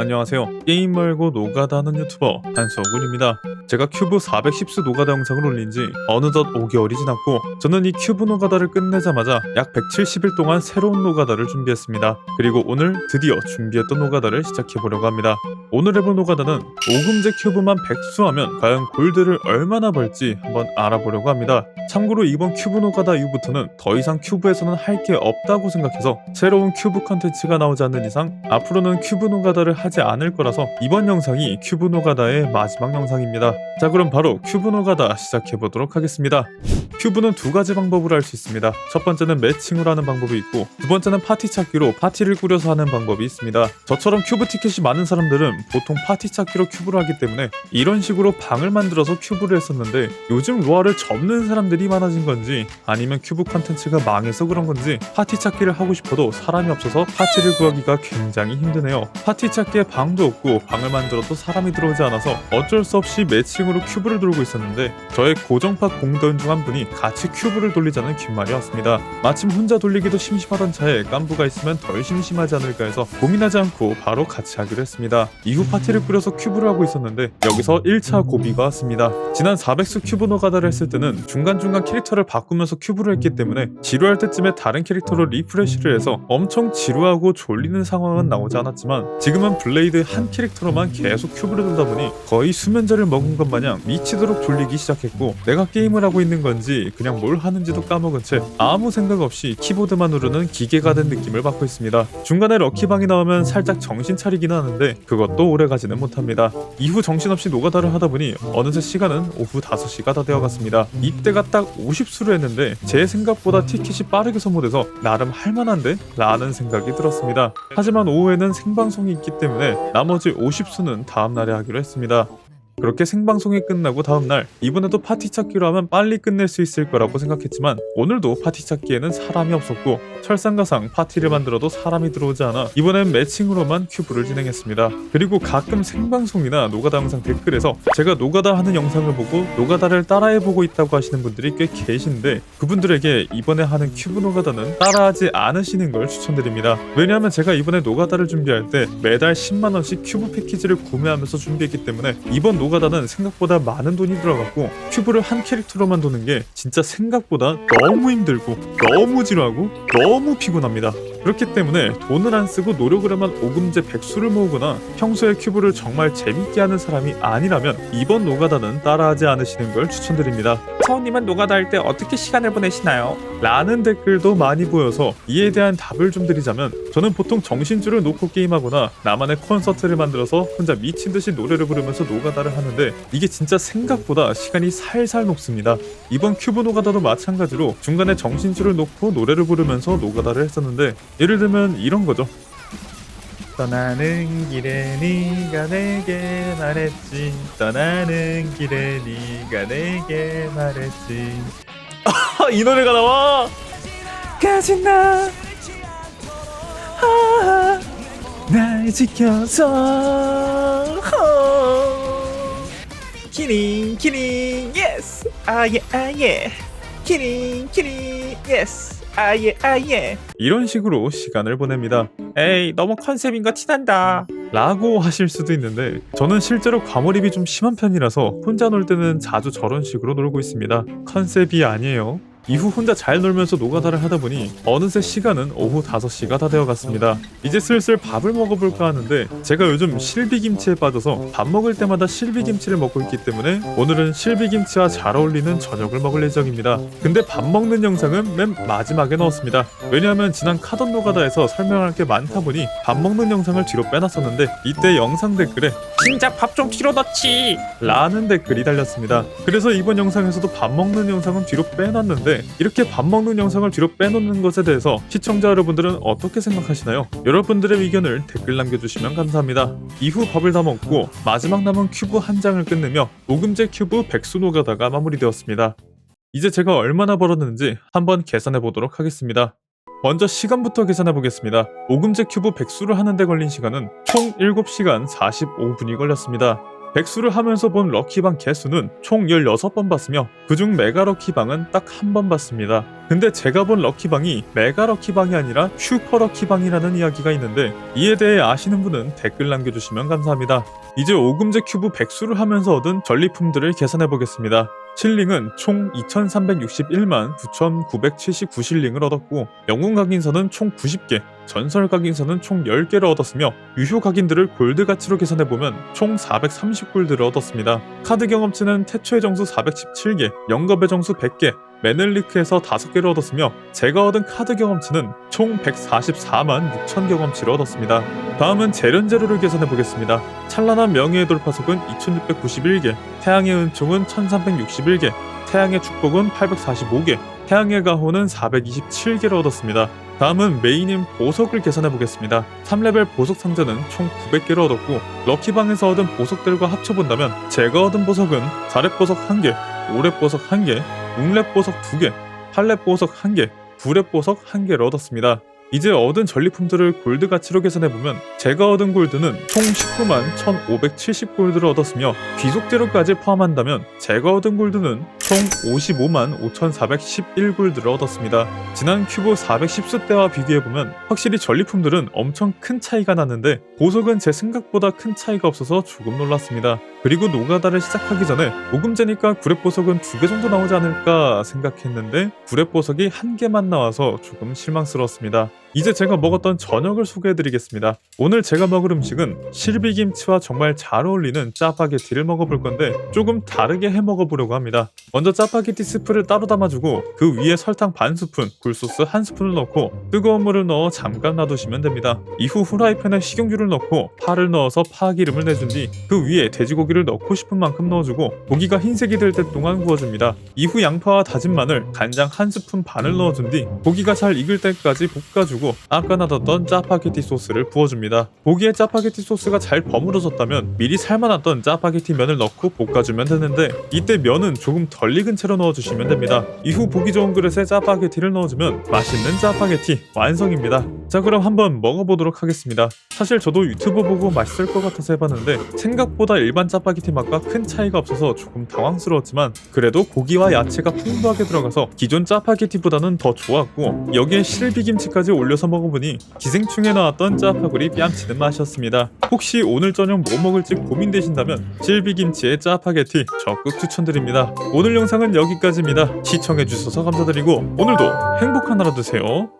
안녕하세요. 게임 말고 노가다 하는 유튜버 한서군입니다. 제가 큐브 410수 노가다 영상을 올린 지 어느덧 5개월이 지났고 저는 이 큐브 노가다를 끝내자마자 약 170일 동안 새로운 노가다를 준비했습니다. 그리고 오늘 드디어 준비했던 노가다를 시작해보려고 합니다. 오늘 해볼 노가다는 오금제 큐브만 백수하면 과연 골드를 얼마나 벌지 한번 알아보려고 합니다. 참고로 이번 큐브 노가다 이후부터는 더 이상 큐브에서는 할 게 없다고 생각해서 새로운 큐브 컨텐츠가 나오지 않는 이상 앞으로는 큐브 노가다를 하지 않을 거라서 이번 영상이 큐브 노가다의 마지막 영상입니다. 자 그럼 바로 큐브 노가다 시작해보도록 하겠습니다. 큐브는 두 가지 방법으로 할 수 있습니다. 첫 번째는 매칭으로 하는 방법이 있고 두 번째는 파티 찾기로 파티를 꾸려서 하는 방법이 있습니다. 저처럼 큐브 티켓이 많은 사람들은 보통 파티 찾기로 큐브를 하기 때문에 이런 식으로 방을 만들어서 큐브를 했었는데 요즘 로아를 접는 사람들이 많아진 건지 아니면 큐브 컨텐츠가 망해서 그런 건지 파티 찾기를 하고 싶어도 사람이 없어서 파티를 구하기가 굉장히 힘드네요. 파티 찾기에 방도 없고 방을 만들어도 사람이 들어오지 않아서 어쩔 수 없이 매칭으로 큐브를 돌고 있었는데 저의 고정파 공던 중 한 분이 같이 큐브를 돌리자는 귓말이 왔습니다. 마침 혼자 돌리기도 심심하던 차에 깐부가 있으면 덜 심심하지 않을까 해서 고민하지 않고 바로 같이 하기로 했습니다. 이후 파티를 꾸려서 큐브를 하고 있었는데 여기서 1차 고비가 왔습니다. 지난 400수 큐브 노가다를 했을 때는 중간중간 캐릭터를 바꾸면서 큐브를 했기 때문에 지루할 때쯤에 다른 캐릭터로 리프레시를 해서 엄청 지루하고 졸리는 상황은 나오지 않았지만 지금은 블레이드 한 캐릭터로만 계속 큐브를 돌다 보니 거의 수면제를 먹은 것 마냥 미치도록 졸리기 시작했고 내가 게임을 하고 있는 건지 그냥 뭘 하는지도 까먹은 채 아무 생각 없이 키보드만 누르는 기계가 된 느낌을 받고 있습니다. 중간에 럭키방이 나오면 살짝 정신 차리긴 하는데 그것도 오래 가지는 못합니다. 이후 정신없이 노가다를 하다 보니 어느새 시간은 오후 5시가 다 되어갔습니다. 이때가 딱 50수를 했는데 제 생각보다 티켓이 빠르게 소모돼서 나름 할만한데? 라는 생각이 들었습니다. 하지만 오후에는 생방송이 있기 때문에 나머지 50수는 다음날에 하기로 했습니다. 그렇게 생방송이 끝나고 다음날 이번에도 파티 찾기로 하면 빨리 끝낼 수 있을 거라고 생각했지만 오늘도 파티 찾기에는 사람이 없었고 철상가상 파티를 만들어도 사람이 들어오지 않아 이번엔 매칭으로만 큐브를 진행했습니다. 그리고 가끔 생방송이나 노가다 영상 댓글에서 제가 노가다 하는 영상을 보고 노가다를 따라해보고 있다고 하시는 분들이 꽤 계신데 그분들에게 이번에 하는 큐브 노가다는 따라하지 않으시는 걸 추천드립니다. 왜냐하면 제가 이번에 노가다를 준비할 때 매달 10만원씩 큐브 패키지를 구매하면서 준비했기 때문에 이번 노가다는 생각보다 많은 돈이 들어갔고 큐브를 한 캐릭터로만 도는 게 진짜 생각보다 너무 힘들고 너무 지루하고 너무 피곤합니다. 그렇기 때문에 돈을 안 쓰고 노력을 하면 오금제 백수를 모으거나 평소에 큐브를 정말 재밌게 하는 사람이 아니라면 이번 노가다는 따라하지 않으시는 걸 추천드립니다. 사원님은 노가다 할 때 어떻게 시간을 보내시나요? 라는 댓글도 많이 보여서 이에 대한 답을 좀 드리자면 저는 보통 정신줄을 놓고 게임하거나 나만의 콘서트를 만들어서 혼자 미친 듯이 노래를 부르면서 노가다를 하는데 이게 진짜 생각보다 시간이 살살 녹습니다. 이번 큐브 노가다도 마찬가지로 중간에 정신줄을 놓고 노래를 부르면서 노가다를 했었는데 예를 들면 이런 거죠. 떠나는 길에 네가 내게 말했지. 떠나는 길에 네가 내게 말했지. 아, 이 노래가 나와? 가진 나 아, 날 지켜서. 키링 키링 예스 아예 아예. 키링 키링 예스 아예 아예. 이런 식으로 시간을 보냅니다. 에이 너무 컨셉인 거 티난다. 라고 하실 수도 있는데 저는 실제로 과몰입이 좀 심한 편이라서 혼자 놀 때는 자주 저런 식으로 놀고 있습니다. 컨셉이 아니에요 이후 혼자 잘 놀면서 노가다를 하다 보니 어느새 시간은 오후 5시가 다 되어갔습니다. 이제 슬슬 밥을 먹어볼까 하는데 제가 요즘 실비김치에 빠져서 밥 먹을 때마다 실비김치를 먹고 있기 때문에 오늘은 실비김치와 잘 어울리는 저녁을 먹을 예정입니다. 근데 밥 먹는 영상은 맨 마지막에 넣었습니다. 왜냐하면 지난 카던 노가다에서 설명할 게 많다 보니 밥 먹는 영상을 뒤로 빼놨었는데 이때 영상 댓글에 진짜 밥좀 뒤로 넣지 라는 댓글이 달렸습니다. 그래서 이번 영상에서도 밥 먹는 영상은 뒤로 빼놨는데 이렇게 밥 먹는 영상을 뒤로 빼놓는 것에 대해서 시청자 여러분들은 어떻게 생각하시나요? 여러분들의 의견을 댓글 남겨주시면 감사합니다. 이후 밥을 다 먹고 마지막 남은 큐브 한 장을 끝내며 오금제 큐브 백수 노가다가 마무리되었습니다. 이제 제가 얼마나 벌었는지 한번 계산해 보도록 하겠습니다. 먼저 시간부터 계산해 보겠습니다. 오금제 큐브 백수를 하는데 걸린 시간은 총 7시간 45분이 걸렸습니다. 백수를 하면서 본 럭키방 개수는 총 16번 봤으며 그중 메가 럭키방은 딱 한 번 봤습니다. 근데 제가 본 럭키방이 메가 럭키방이 아니라 슈퍼 럭키방이라는 이야기가 있는데 이에 대해 아시는 분은 댓글 남겨주시면 감사합니다. 이제 오금제 큐브 백수를 하면서 얻은 전리품들을 계산해 보겠습니다. 실링은 총 2361만 9979실링을 얻었고 영웅 각인선은 총 90개, 전설 각인선은 총 10개를 얻었으며 유효 각인들을 골드 가치로 계산해보면 총 430골드를 얻었습니다. 카드 경험치는 태초의 정수 417개, 영겁의 정수 100개, 매널리크에서 5개를 얻었으며 제가 얻은 카드 경험치는 총 144만 6천 경험치를 얻었습니다. 다음은 재련재료를 계산해 보겠습니다. 찬란한 명예의 돌파석은 2691개, 태양의 은총은 1361개, 태양의 축복은 845개, 태양의 가호는 427개를 얻었습니다. 다음은 메인인 보석을 계산해 보겠습니다. 3레벨 보석 상자는 총 900개를 얻었고 럭키방에서 얻은 보석들과 합쳐본다면 제가 얻은 보석은 4렙 보석 1개, 5렙 보석 1개, 6렙 보석 2개, 8렙 보석 1개, 9렙 보석 1개를 얻었습니다. 이제 얻은 전리품들을 골드 가치로 계산해보면 제가 얻은 골드는 총 19만 1570골드를 얻었으며 귀속 재료까지 포함한다면 제가 얻은 골드는 총 55만 5411골드를 얻었습니다. 지난 큐브 410수 때와 비교해보면 확실히 전리품들은 엄청 큰 차이가 났는데 보석은 제 생각보다 큰 차이가 없어서 조금 놀랐습니다. 그리고 노가다를 시작하기 전에 오금제니까 구렙 보석은 두 개 정도 나오지 않을까 생각했는데 구렙 보석이 한 개만 나와서 조금 실망스러웠습니다. 이제 제가 먹었던 저녁을 소개해드리겠습니다. 오늘 제가 먹을 음식은 실비김치와 정말 잘 어울리는 짜파게티를 먹어볼 건데 조금 다르게 해 먹어보려고 합니다. 먼저 짜파게티 스프를 따로 담아주고 그 위에 설탕 반 스푼, 굴소스 한 스푼을 넣고 뜨거운 물을 넣어 잠깐 놔두시면 됩니다. 이후 후라이팬에 식용유를 넣고 파를 넣어서 파 기름을 내준 뒤 그 위에 돼지고기를 넣고 싶은 만큼 넣어주고 고기가 흰색이 될 때 동안 구워줍니다. 이후 양파와 다진 마늘, 간장 한 스푼 반을 넣어준 뒤 고기가 잘 익을 때까지 볶아주고 아까 놔뒀던 짜파게티 소스를 부어줍니다. 고기에 짜파게티 소스가 잘 버무려졌다면 미리 삶아놨던 짜파게티 면을 넣고 볶아주면 되는데 이때 면은 조금 덜 익은 채로 넣어주시면 됩니다. 이후 보기 좋은 그릇에 짜파게티를 넣어주면 맛있는 짜파게티 완성입니다. 자 그럼 한번 먹어보도록 하겠습니다. 사실 저도 유튜브 보고 맛있을 것 같아서 해봤는데 생각보다 일반 짜파게티 맛과 큰 차이가 없어서 조금 당황스러웠지만 그래도 고기와 야채가 풍부하게 들어가서 기존 짜파게티보다는 더 좋았고 여기에 실비김치까지 올려 서 먹어보니 기생충에 나왔던 짜파구리 뺨치는 맛이었습니다. 혹시 오늘 저녁 뭐 먹을지 고민되신다면 실비김치의 짜파게티 적극 추천드립니다. 오늘 영상은 여기까지입니다. 시청해주셔서 감사드리고 오늘도 행복한 하루 되세요.